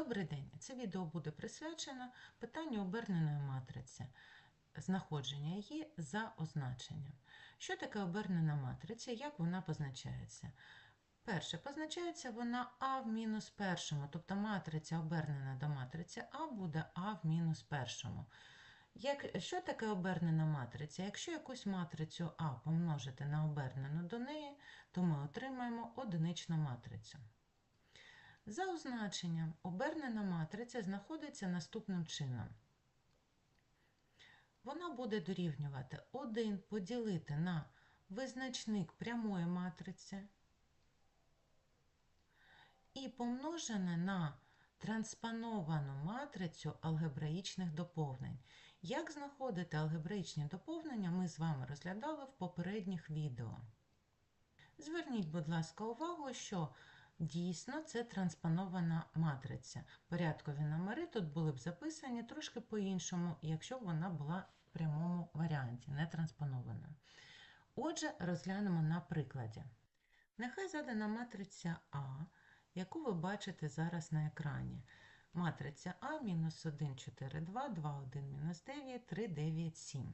Добрий день! Це відео буде присвячено питанню оберненої матриці, знаходження її за означенням. Що таке обернена матриця, як вона позначається? Перше, позначається вона А в мінус першому, тобто матриця обернена до матриці А буде А в мінус першому. Як, що таке обернена матриця? Якщо якусь матрицю А помножити на обернену до неї, то ми отримаємо одиничну матрицю. За означенням, обернена матриця знаходиться наступним чином. Вона буде дорівнювати 1 поділити на визначник прямої матриці і помножене на транспоновану матрицю алгебраїчних доповнень. Як знаходити алгебраїчні доповнення, ми з вами розглядали в попередніх відео. Зверніть, будь ласка, увагу, що Дійсно, це транспонована матриця. Порядкові номери тут були б записані трошки по-іншому, якщо б вона була в прямому варіанті, не транспонована. Отже, розглянемо на прикладі. Нехай задана матриця А, яку ви бачите зараз на екрані. Матриця А мінус 1, 4, 2, 2, 1, мінус 9, 3, 9, 7.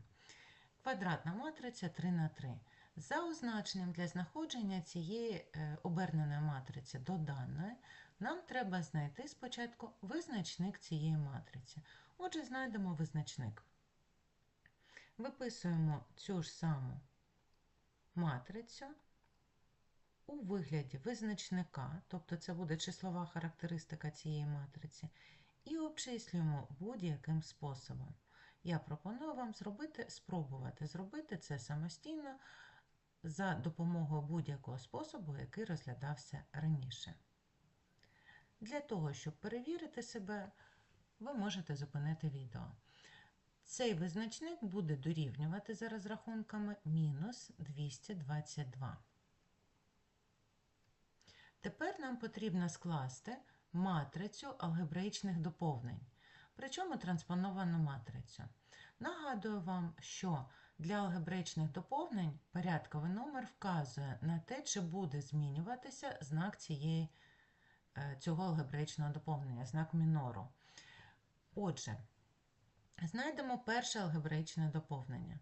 Квадратна матриця 3 на 3. За означенням для знаходження цієї е, оберненої матриці до даної, нам треба знайти спочатку визначник цієї матриці. Отже, знайдемо визначник. Виписуємо цю ж саму матрицю у вигляді визначника, тобто це буде числова характеристика цієї матриці, і обчислюємо будь-яким способом. Я пропоную вам зробити, спробувати зробити це самостійно за допомогою будь-якого способу, який розглядався раніше. Для того, щоб перевірити себе, ви можете зупинити відео. Цей визначник буде дорівнювати за розрахунками мінус 222. Тепер нам потрібно скласти матрицю алгебраїчних доповнень, причому транспоновану матрицю. Нагадую вам, що для алгебраїчних доповнень порядковий номер вказує на те, чи буде змінюватися знак цієї, е, цього алгебраїчного доповнення, знак мінору. Отже, знайдемо перше алгебраїчне доповнення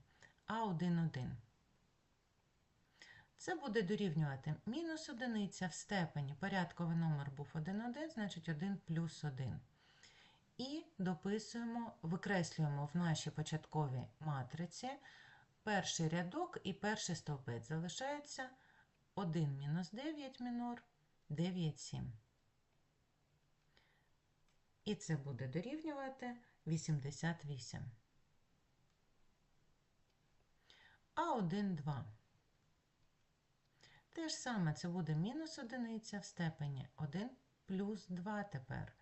А1,1. Це буде дорівнювати мінус одиниця в степені. Порядковий номер був 1,1, значить 1 плюс 1. І дописуємо, викреслюємо в нашій початковій матриці перший рядок і перший стовпець. Залишається 1 мінус 9 мінор, 9, 7. І це буде дорівнювати 88. А1, 2. Те ж саме це буде мінус одиниця в степені 1 плюс 2 тепер.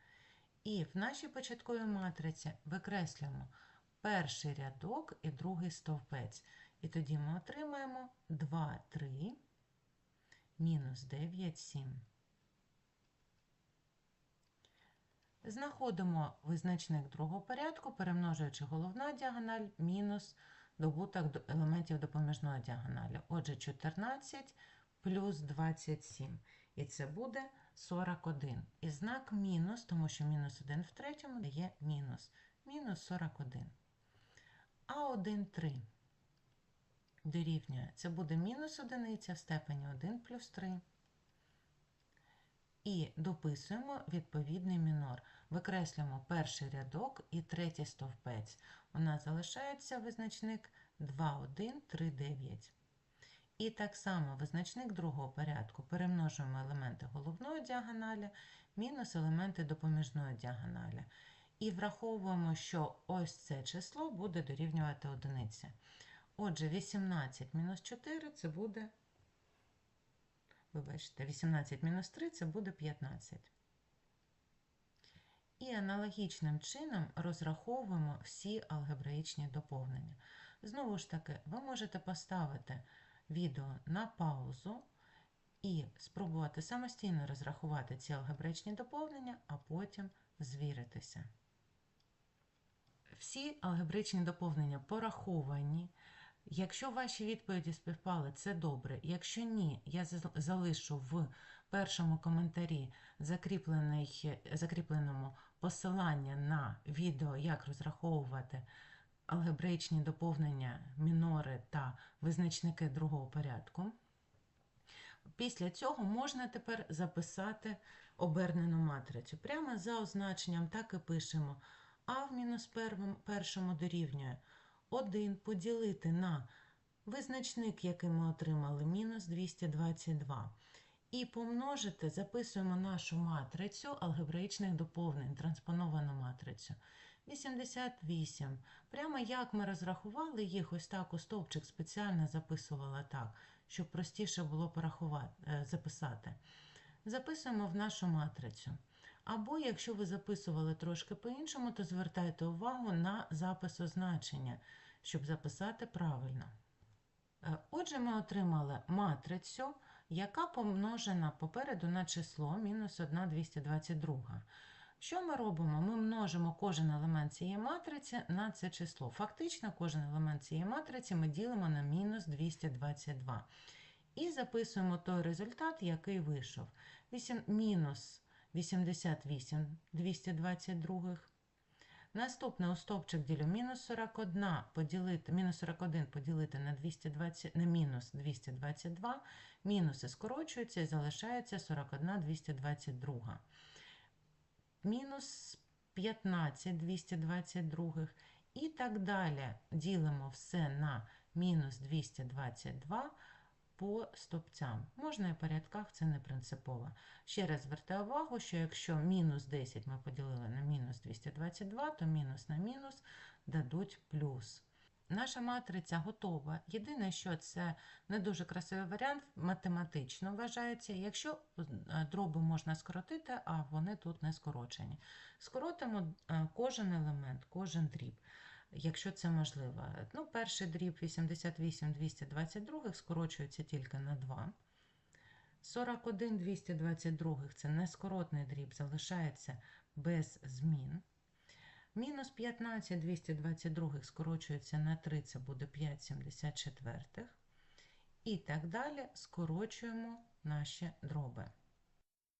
І в нашій початковій матриці викреслюємо перший рядок і другий стовпець. І тоді ми отримаємо 2, 3, мінус 9, 7. Знаходимо визначник другого порядку, перемножуючи головна діагональ мінус добуток елементів допоміжної діагоналі. Отже, 14 плюс 27. І це буде 41. І знак мінус, тому що мінус 1 в третьому дає мінус. Мінус 41. А1, 3 дорівнює. Це буде мінус одиниця в степені 1 плюс 3. І дописуємо відповідний мінор. Викреслюємо перший рядок і третій стовпець. У нас залишається визначник 2, 1, 3, 9. І так само визначник другого порядку перемножуємо елементи головної діагоналі мінус елементи допоміжної діагоналі. І враховуємо, що ось це число буде дорівнювати одиниці. Отже, 18 мінус 4 це буде, вибачте, 18 мінус 3 це буде 15. І аналогічним чином розраховуємо всі алгебраїчні доповнення. Знову ж таки, ви можете поставити відео на паузу і спробувати самостійно розрахувати ці алгебраїчні доповнення, а потім звіритися. Всі алгебраїчні доповнення пораховані. Якщо ваші відповіді співпали, це добре. Якщо ні, я залишу в першому коментарі закріпленому посилання на відео, як розраховувати алгебраїчні доповнення мінори та визначники другого порядку. Після цього можна тепер записати обернену матрицю. Прямо за означенням так і пишемо а в мінус першому дорівнює 1 поділити на визначник, який ми отримали, мінус 222. І помножити, записуємо нашу матрицю алгебраїчних доповнень, транспоновану матрицю. 88. Прямо як ми розрахували їх, ось так у стовпчик спеціально записувала так, щоб простіше було е, записати. Записуємо в нашу матрицю. Або, якщо ви записували трошки по-іншому, то звертайте увагу на запис означення, щоб записати правильно. Е, Отже, ми отримали матрицю, яка помножена попереду на число мінус 1,222. Що ми робимо? Ми множимо кожен елемент цієї матриці на це число. Фактично, кожен елемент цієї матриці ми ділимо на мінус 222. І записуємо той результат, який вийшов. Вісім- Мінус 88 222. Наступне у стовпчик ділю мінус 41 поділити, мінус 41 поділити на, 220, на мінус 222. Мінуси скорочуються і залишається 41 222. Мінус 15 222. І так далі. Ділимо все на мінус 222 по стопцям. Можна і по рядках, це не принципово. Ще раз звертаю увагу, що якщо мінус 10 ми поділили на мінус 222, то мінус на мінус дадуть плюс. Наша матриця готова. Єдине, що це не дуже красивий варіант, математично вважається, якщо е, дроби можна скоротити, а вони тут не скорочені. Скоротимо е, кожен елемент, кожен дріб якщо це можливо. Ну, перший дріб 88 222 скорочується тільки на 2. 41 222 це нескоротний дріб, залишається без змін. Мінус 15 222 скорочується на 3, це буде 5 74. І так далі скорочуємо наші дроби.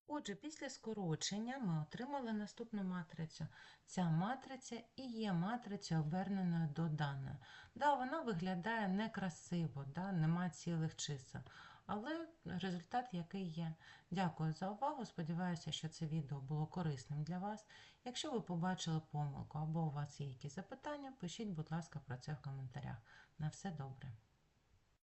Отже, після скорочення ми отримали наступну матрицю. Ця матриця і є матриця оберненою до даної. Да, вона виглядає некрасиво, да, нема цілих чисел, але результат який є. Дякую за увагу. Сподіваюся, що це відео було корисним для вас. Якщо ви побачили помилку або у вас є якісь запитання, пишіть, будь ласка, про це в коментарях. На все добре.